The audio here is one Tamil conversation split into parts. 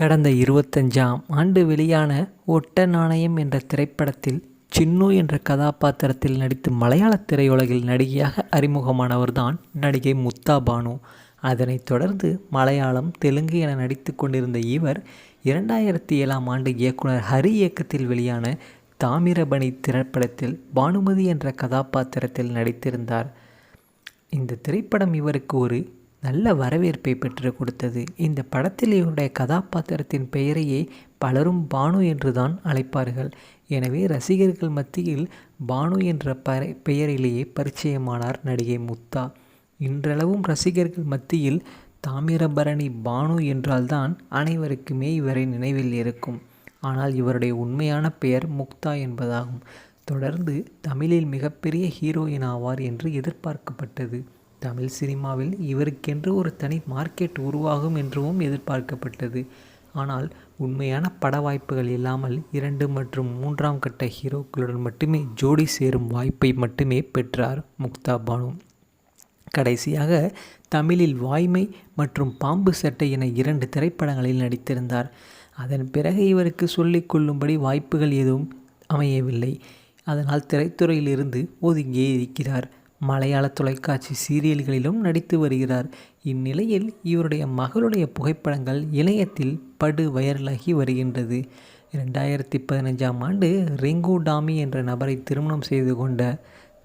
கடந்த இருபத்தஞ்சாம் ஆண்டு வெளியான ஒட்ட நாணயம் என்ற திரைப்படத்தில் சின்னு என்ற கதாபாத்திரத்தில் நடித்து மலையாள திரையுலகில் நடிகையாக அறிமுகமானவர்தான் நடிகை முத்தா பானு. அதனைத் தொடர்ந்து மலையாளம் தெலுங்கு என நடித்து கொண்டிருந்த இவர் இரண்டாயிரத்தி ஏழாம் ஆண்டு இயக்குனர் ஹரி இயக்கத்தில் வெளியான தாமிரபணி திரைப்படத்தில் பானுமதி என்ற கதாபாத்திரத்தில் நடித்திருந்தார். இந்த திரைப்படம் இவருக்கு ஒரு நல்ல வரவேற்பை பெற்று கொடுத்தது. இந்த படத்தில் இவருடைய கதாபாத்திரத்தின் பெயரையே பலரும் பானு என்று தான் அழைப்பார்கள். எனவே ரசிகர்கள் மத்தியில் பானு என்ற பெயரிலேயே பரிச்சயமானார் நடிகை முக்தா இன்றளவும் ரசிகர்கள் மத்தியில் தாமிரபரணி பானு என்றால்தான் அனைவருக்குமே இவரை நினைவில் இருக்கும். ஆனால் இவருடைய உண்மையான பெயர் முக்தா என்பதாகும். தொடர்ந்து தமிழில் மிகப்பெரிய ஹீரோயின் ஆவார் என்று எதிர்பார்க்கப்பட்டது. தமிழ் சினிமாவில் இவருக்கென்று ஒரு தனி மார்க்கெட் உருவாகும் என்றும் எதிர்பார்க்கப்பட்டது. ஆனால் உண்மையான பட வாய்ப்புகள் இல்லாமல் இரண்டு மற்றும் மூன்றாம் கட்ட ஹீரோக்களுடன் மட்டுமே ஜோடி சேரும் வாய்ப்பை மட்டுமே பெற்றார் முக்தா பானு. கடைசியாக தமிழில் வாய்மை மற்றும் பாம்பு சட்டை என இரண்டு திரைப்படங்களில் நடித்திருந்தார். அதன் பிறகு இவருக்கு சொல்லிக் கொள்ளும்படி வாய்ப்புகள் எதுவும் அமையவில்லை. அதனால் திரைத்துறையிலிருந்து ஒதுங்கியே இருக்கிறார் மலையாள தொலைக்காட்சி சீரியல்களிலும் நடித்து வருகிறார். இந்நிலையில் இவருடைய மகளுடைய புகைப்படங்கள் இணையத்தில் படு வைரலாகி வருகின்றது. இரண்டாயிரத்தி பதினஞ்சாம் ஆண்டு ரிங்கு டாமி என்ற நபரை திருமணம் செய்து கொண்ட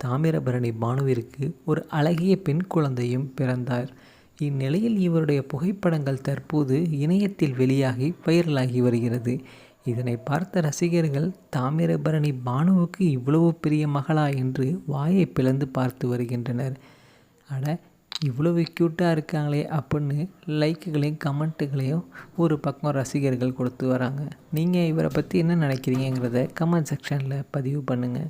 தாமிரபரணி பானுவிற்கு ஒரு அழகிய பெண் குழந்தையும் பிறந்தார். இந்நிலையில் இவருடைய புகைப்படங்கள் தற்போது இணையத்தில் வெளியாகி வைரலாகி வருகிறது. இதனை பார்த்த ரசிகர்கள் தாமிரபரணி பானுவுக்கு இவ்வளவு பெரிய மகளா என்று வாயை பிளந்து பார்த்து வருகின்றனர். அட இவ்வளவு க்யூட்டாக இருக்காங்களே அப்படின்னு லைக்குகளையும் கமெண்ட்டுகளையும் ஒரு பக்கம் ரசிகர்கள் கொடுத்து வராங்க. நீங்கள் இவரை பற்றி என்ன நினைக்கிறீங்கிறத கமெண்ட் செக்ஷனில் பதிவு பண்ணுங்கள்